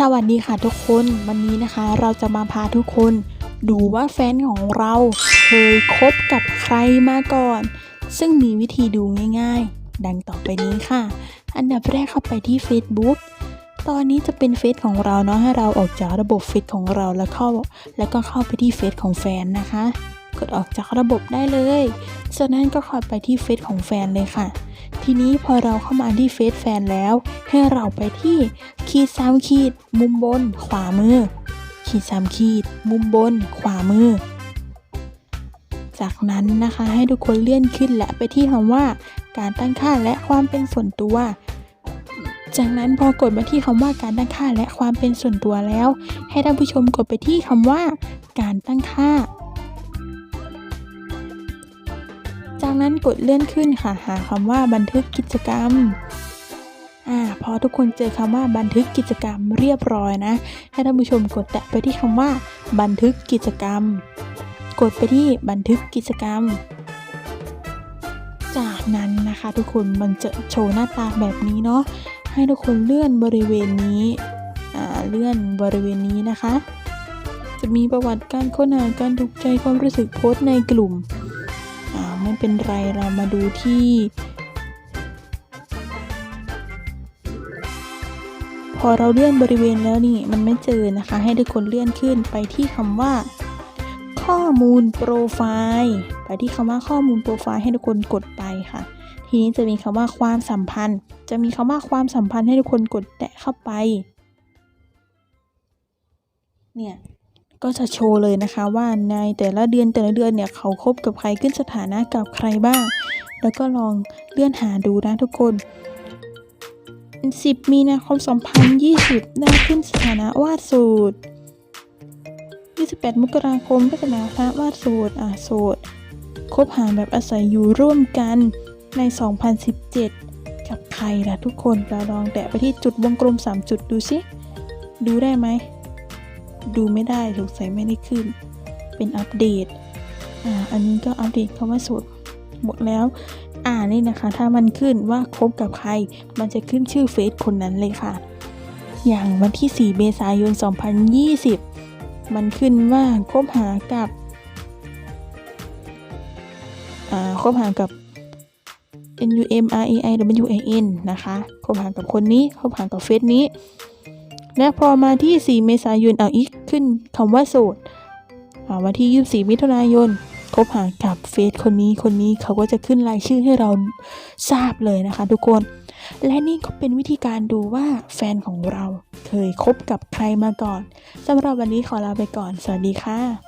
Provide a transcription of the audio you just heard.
สวัสดีค่ะทุกคนวันนี้นะคะเราจะมาพาทุกคน ดูว่าแฟนของเราเคยคบกับใครมาก่อน ซึ่งมีวิธีดูง่ายๆ ดังต่อไปนี้ค่ะ อันดับแรกเข้าไปที่ Facebook ตอนนี้จะเป็นเฟซของเราเนาะให้เราออกจากระบบเฟซของเราแล้วเข้าแล้วก็เข้าไปที่เฟซของแฟนนะคะ กดออกจากระบบได้เลย จากนั้นก็เข้าไปที่เฟซของแฟนเลยค่ะ ทีนี้พอเราเข้ามาที่เฟซแฟนแล้ว ให้เราไปที่ขีดสามขีด มุมบน ขวามือ ขีดสามขีด มุมบน ขวามือ จากนั้นนะคะให้ทุกคนเลื่อนขึ้นและไปที่คำว่า การตั้งค่าและความเป็นส่วนตัวจากนั้นพอกดมาที่คำว่าการตั้งค่าและความเป็นส่วนตัวแล้ว ให้ท่านผู้ชมกดไปที่คำว่า การตั้งค่า จากนั้นกดเลื่อนขึ้นค่ะ หาคำว่าบันทึกกิจกรรมอ่าพอทุกคนเจอคำว่าบันทึกกิจกรรมเรียบร้อยนะ ให้ท่านผู้ชมกดแตะไปที่คำว่า บันทึกกิจกรรม กดไปที่บันทึกกิจกรรม จากนั้นนะคะทุกคนมันจะโชว์หน้าตาแบบนี้เนาะ ให้ทุกคนเลื่อนบริเวณนี้ อ่า เลื่อนบริเวณนี้นะคะ จะมีประวัติการค้นหาการถูกใจความรู้สึกโพสต์ในกลุ่ม ไม่เป็นไรเรามาดูที่ พอเราเลื่อนบริเวณแล้วนี่มันไม่เจอนะคะ ให้ทุกคนเลื่อนขึ้นไปที่คำว่า ข้อมูลโปรไฟล์ไปที่คำว่าข้อมูลโปรไฟล์ให้ทุกคนกดไปค่ะ ทีนี้จะมีคำว่าความสัมพันธ์ จะมีคำว่าความสัมพันธ์ให้ทุกคนกดแตะเข้าไป เนี่ย ก็จะโชว์เลยนะคะว่าในแต่ละเดือนแต่ละเดือนเนี่ยเขาคบกับใครขึ้นสถานะกับใครบ้าง แล้วก็ลองเลื่อนหาดูนะทุกคน 10 มีนาคม 2020 ได้ขึ้นสถานะว่าโสด28 มกราคมก็สถานะวาโสดอะโสดคบหาแบบอาศัยอยู่ร่วมกันใน 2017 กับใครล่ะทุกคนเราลองแตะไปที่จุดวงกลม 3 จุดดูสิ ดูได้ไหม ดูไม่ได้สงสัยไม่ได้ขึ้น เป็นอัปเดตอ่าอันนี้ก็อัปเดตคำว่าโสดหมดแล้ว อ่านี่นะคะ ถ้ามันขึ้นว่าคบกับใคร มันจะขึ้นชื่อเฟซคนนั้นเลยค่ะ อย่างวันที่ 4 เมษายน 2020 มันขึ้นว่าคบหากับคบหากับ N U M R A I W A N นะคะ คบหากับคนนี้ คบหากับเฟซนี้ และพอมาที่ 4 เมษายนเอาอีกขึ้นคำว่าโสดวันที่ 24 มิถุนายนคบหากับเฟซคนนี้คนนี้เขาก็จะขึ้นรายชื่อให้เราทราบเลยนะคะ ทุกคน และนี่ก็เป็นวิธีการดูว่าแฟนของเราเคยคบกับใครมาก่อนสำหรับวันนี้ขอลาไปก่อน สวัสดีค่ะ